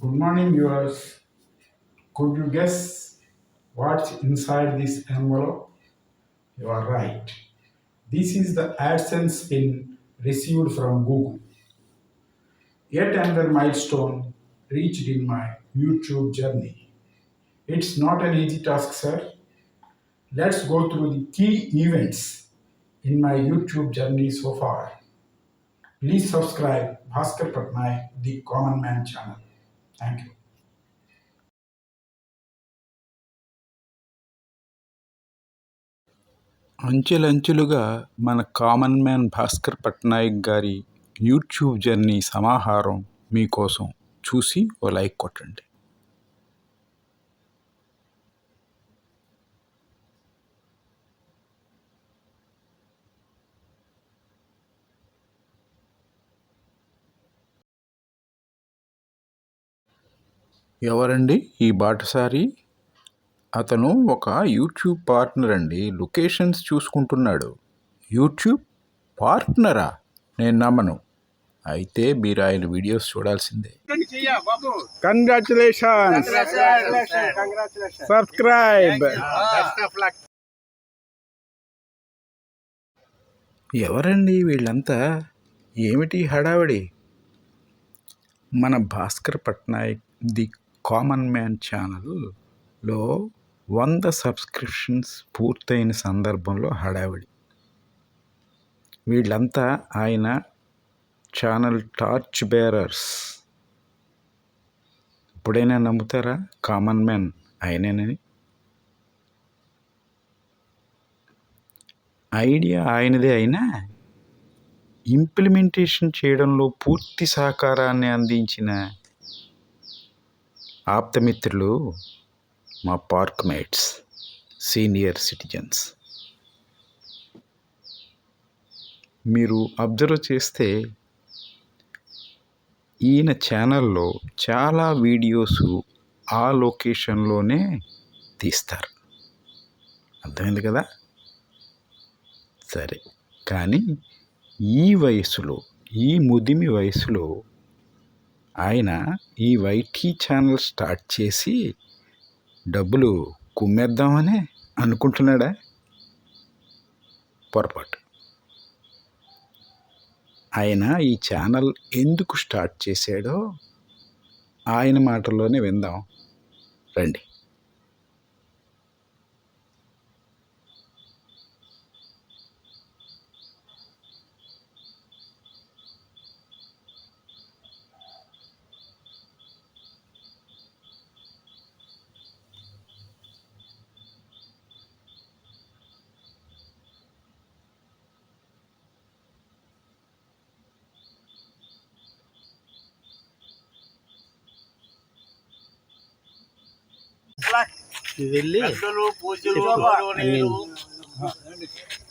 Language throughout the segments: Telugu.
Good morning, viewers. Could you guess what's inside this envelope? You are right. This is the AdSense pin received from Google. Yet another milestone reached in my YouTube journey. It's not an easy task, sir. Let's go through the key events in my YouTube journey so far. Please subscribe Bhaskar Patnaik, the Common Man channel. Thank you అంచెలంచెలుగా మన కామన్ మ్యాన్ భాస్కర్ పట్నాయక్ గారి యూట్యూబ్ జర్నీ సమాహారం మీకోసం చూసి ఓ లైక్ కొట్టండి. ఎవరండి? ఈ బాటసారి? అతను ఒక యూట్యూబ్ పార్ట్నర్ అండి. లొకేషన్స్ చూసుకుంటున్నాడు. యూట్యూబ్ పార్ట్నరా? నేను నమ్మను. అయితే మీరు ఆయన వీడియోస్ చూడాల్సిందే. కంగ్రాచులేషన్ సబ్స్క్రైబ్ ఎవరండి వీళ్ళంతా? ఏమిటి హడావిడి? మన Bhaskar Patnaik the Common Man ఛానల్లో వంద సబ్స్క్రిప్షన్స్ పూర్తయిన సందర్భంలో హడావిడి. వీళ్ళంతా ఆయన ఛానల్ టార్చ్ బేరర్స్. ఎప్పుడైనా నమ్ముతారా? Common man ఆయనేనని. ఐడియా ఆయనదే అయినా ఇంప్లిమెంటేషన్ చేయడంలో పూర్తి సహకారాన్ని అందించిన ఆప్తమిత్రులు మా పార్క్ మేట్స్ సీనియర్ సిటిజన్స్. మీరు అబ్జర్వ్ చేస్తే ఈయన ఛానల్లో చాలా వీడియోస్ ఆ లొకేషన్లోనే తీస్తారు. అర్థమైంది కదా? సరే కానీ ఈ వయసులో ఈ ముదిమి వయసులో ఆయన ఈ వైటీ ఛానల్ స్టార్ట్ చేసి డబ్బులు కుమ్మేద్దామని అనుకుంటున్నాడా? పొరపాటు. ఆయన ఈ ఛానల్ ఎందుకు స్టార్ట్ చేశాడో ఆయన మాటల్లోనే విందాం. రండి. వెళ్ళి పెద్దలు పూజలు గౌరవనీయులు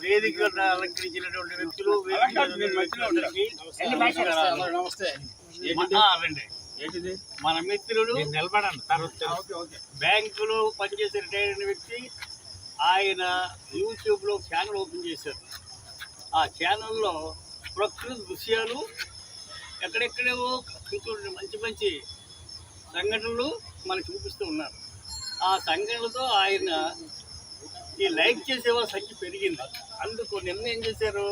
వేదికను అలంకరించినటువంటి వ్యక్తులు మన మిత్రుడు నిలబడండి తర్వాత. బ్యాంకులో పనిచేసే రిటైర్ అయిన వ్యక్తి ఆయన యూట్యూబ్లో ఛానల్ ఓపెన్ చేశారు. ఆ ఛానల్లో ప్రకృతి దృశ్యాలు ఎక్కడెక్కడేవో మంచి మంచి సంఘటనలు మనకు చూపిస్తూ ఉన్నారు. ఆ సంఘటనలతో ఆయన ఈ లైక్ చేసేవాళ్ళ సంఖ్య పెరిగింది. అందుకు నిన్న ఏం చేశారు?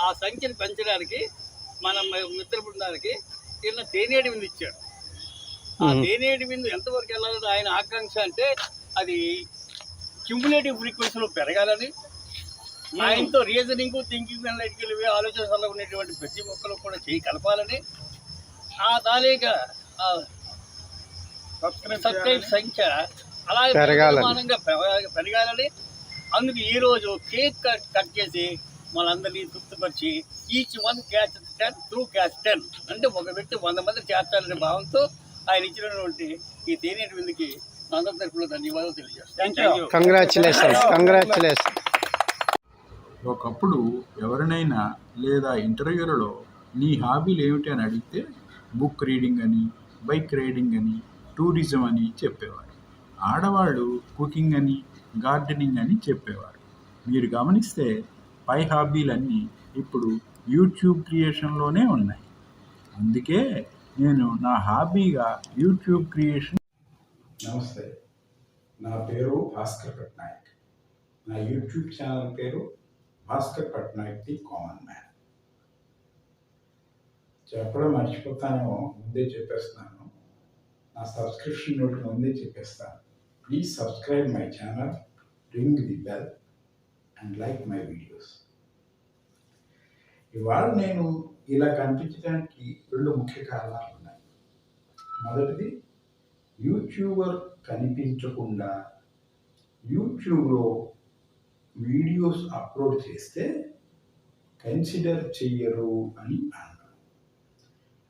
ఆ సంఖ్యను పెంచడానికి మన మిత్ర బృందానికి నిన్న తేనేటి విందు ఇచ్చాడు. ఆ తేనేటి విందు ఎంతవరకు వెళ్ళాలని ఆయన ఆకాంక్ష అంటే అది క్యుములేటివ్ ఫ్రీక్వెన్సీలో పెరగాలని ఆయనతో రీజనింగ్ థింకింగ్ అనలిటికల్ ఆలోచనలో ఉన్నటువంటి ప్రతి ఒక్కరు కూడా చేయి కలపాలని ఆ తాలూకా ఆ సబ్స్క్రైబ్ సంఖ్య అలాగే పెరగాలని. అందుకు ఈ రోజు కేక్ కట్ కట్ చేసి మనందరినీ తృప్తిపరిచి each one catch ten through catch ten అంటే ఒక వ్యక్తి వంద మంది చేర్చాలనే భావంతో ఆయన ఇచ్చినటువంటి ఈ తేనేటి విందుకి అందరి తరఫున ధన్యవాదాలు తెలియజేస్తాను ఒకప్పుడు ఎవరినైనా లేదా ఇంటర్వ్యూలలో నీ హాబీలు ఏమిటి అని అడిగితే బుక్ రీడింగ్ అని బైక్ రైడింగ్ అని టూరిజం అని చెప్పేవారు. ఆడవాళ్ళు కుకింగ్ అని గార్డెనింగ్ అని చెప్పేవారు. మీరు గమనిస్తే పై హాబీలన్నీ ఇప్పుడు యూట్యూబ్ క్రియేషన్లోనే ఉన్నాయి. అందుకే నేను నా హాబీగా యూట్యూబ్ క్రియేషన్ నమస్తే. నా పేరు భాస్కర్ పట్నాయక్. నా యూట్యూబ్ ఛానల్ పేరు Bhaskar Patnaik the Common Man. చెప్పడం మర్చిపోతానేమో ముందే చెప్పేస్తున్నాను. నా సబ్స్క్రిప్షన్ నోట్ ముందే చెప్పేస్తాను please subscribe my channel ring the bell and like my videos ఇవాళ నేను ఇలా కనిపించడానికి రెండు ముఖ్య కారణాలు ఉన్నాయి. మొదటిది యూట్యూబర్ కనిపించకుండా యూట్యూబ్లో వీడియోస్ అప్లోడ్ చేస్తే కన్సిడర్ చెయ్యరు అని అన్నాను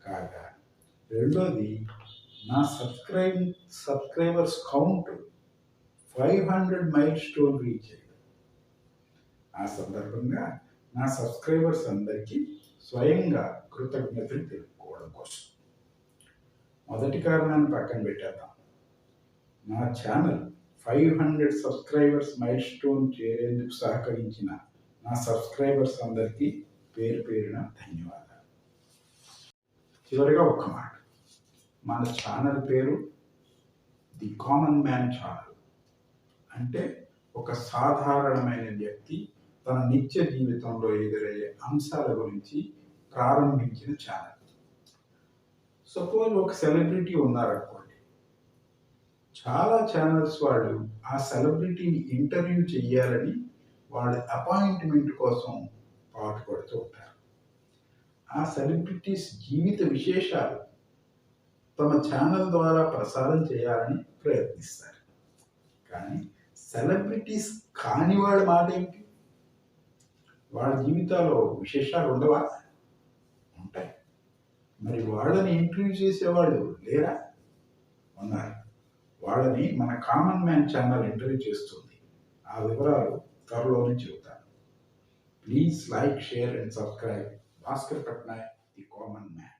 కాగా రెండోది నా subscribe subscribers count five hundred milestone reach అయ్యింది ఆ సందర్భంగా నా సబ్స్క్రైబర్స్ అందరికీ స్వయంగా కృతజ్ఞతలు తెలుపుకోవడం కోసం. మొదటి కారణాన్ని పక్కన పెట్టేద్దాం. నా channel five hundred subscribers milestone చేరేందుకు సహకరించిన నా సబ్స్క్రైబర్స్ అందరికీ పేరు పేరున ధన్యవాదాలు. చివరిగా ఒక్క మాట. మన ఛానల్ పేరు ది కామన్ మ్యాన్ ఛానల్. అంటే ఒక సాధారణమైన వ్యక్తి తన నిత్య జీవితంలో ఎదురయ్యే అంశాల గురించి ప్రారంభించిన ఛానల్. సపోజ్ ఒక సెలబ్రిటీ ఉన్నారనుకోండి. చాలా ఛానల్స్ వాళ్ళు ఆ సెలబ్రిటీని ఇంటర్వ్యూ చేయాలని వాళ్ళ అపాయింట్మెంట్ కోసం పాటుపడుతూ ఉంటారు. ఆ సెలబ్రిటీస్ జీవిత విశేషాలు తమ ఛానల్ ద్వారా ప్రసారం చేయాలని ప్రయత్నిస్తారు. కానీ సెలబ్రిటీస్ కాని వాళ్ళ మాట ఏంటి? వాళ్ళ జీవితాల్లో విశేషాలు ఉండవా? ఉంటాయి. మరి వాళ్ళని ఇంటర్వ్యూ చేసేవాళ్ళు లేరా? ఉన్నారు. వాళ్ళని మన కామన్ మ్యాన్ ఛానల్ ఇంటర్వ్యూ చేస్తుంది. ఆ వివరాలు త్వరలోనే చెబుతాను. Please like share and subscribe Bhaskar Patnaik the common man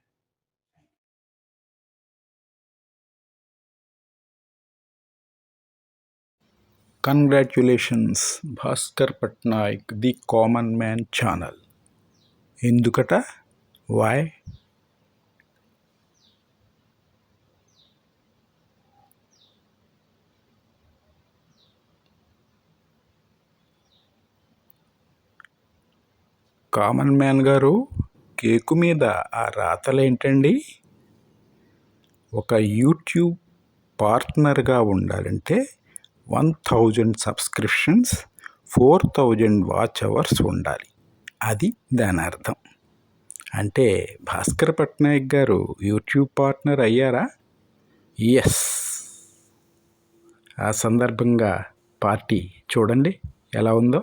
congratulations Bhaskar Patnaik the common man channel ఎందుకట? Why common man గారు కేకు మీద ఆ రాతలేంటండి? ఒక యూట్యూబ్ పార్ట్నర్గా ఉండాలంటే one thousand subscriptions four thousand watch hours ఉండాలి. అది దాని అర్థం అంటే భాస్కర్ పట్నాయక్ గారు యూట్యూబ్ పార్ట్నర్ అయ్యారా? ఎస్. ఆ సందర్భంగా పార్టీ చూడండి ఎలా ఉందో.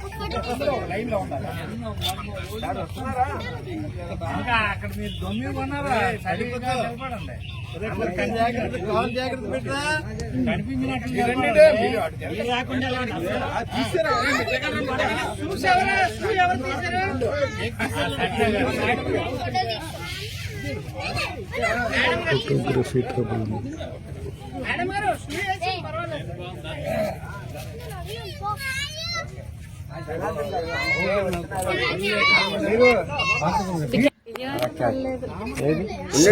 అక్కడ మీరు దొమ్మి కొన్నారా ఫోటోగ్రఫీ ట్రబుల్ కనిపించినట్లు నిలబడండి. మీరు రాకుండా ఎలా ఉన్నారు? ఆ, సరే. ఫోటోగ్రఫీ ట్రబుల్ ఉండండి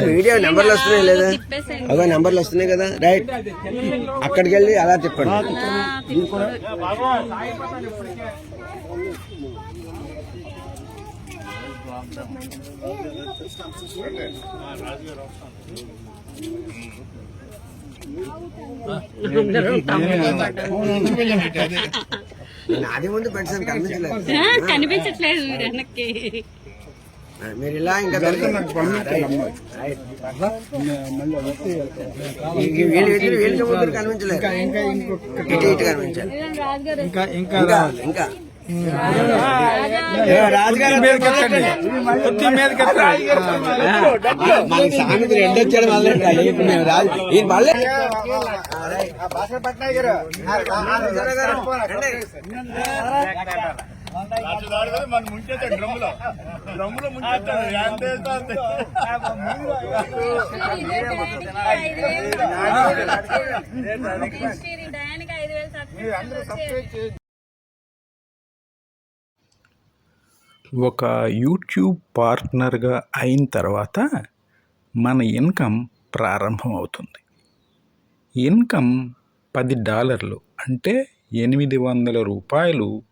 వీడియో నెంబర్లు వస్తున్నాయి లేదా? అదో నెంబర్లు వస్తున్నాయి కదా? రైట్. అక్కడికి వెళ్ళి అలా తిప్పండి నాది ముందు పెట్టాను కనిపించలేదు. కనిపించట్లేదు వెనక్కి. మీరు ఇలా ఇంకా. ఈ వీళ్ళు ఎదురు వీళ్ళకి ముందు కనిపించలేదు. ఇటు ఇటు కనిపించాలి రాజుగారు ఇంకా ఇంకా సామెత రెండు వచ్చాడు మళ్ళీ మేము రాజు ఈయన మళ్ళీ ఐదు వేలు చేయండి ఒక యూట్యూబ్ పార్ట్నర్గా అయిన తర్వాత మన ఇన్కమ్ ప్రారంభం అవుతుంది ఇన్కమ్ పది డాలర్లు అంటే ఎనిమిది వందల రూపాయలు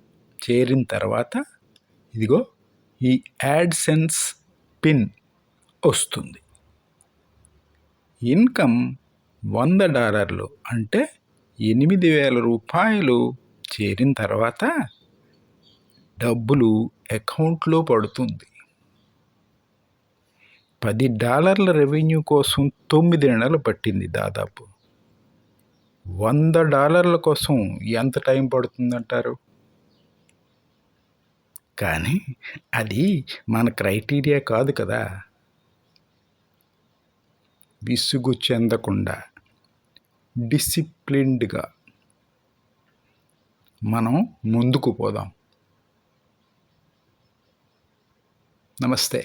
చేరిన తర్వాత ఇదిగో ఈ యాడ్సెన్స్ పిన్ వస్తుంది. ఇన్కమ్ వంద డాలర్లు అంటే ఎనిమిది వేల రూపాయలు చేరిన తర్వాత డబ్బులు అకౌంట్లో పడుతుంది. పది డాలర్ల రెవెన్యూ కోసం తొమ్మిది నెలలు పట్టింది దాదాపు. వంద డాలర్ల కోసం ఎంత టైం పడుతుందంటారు? కానీ అది మన క్రైటీరియా కాదు కదా. విసుగు చెందకుండా డిసిప్లిన్డ్గా మనం ముందుకు పోదాం. నమస్తే.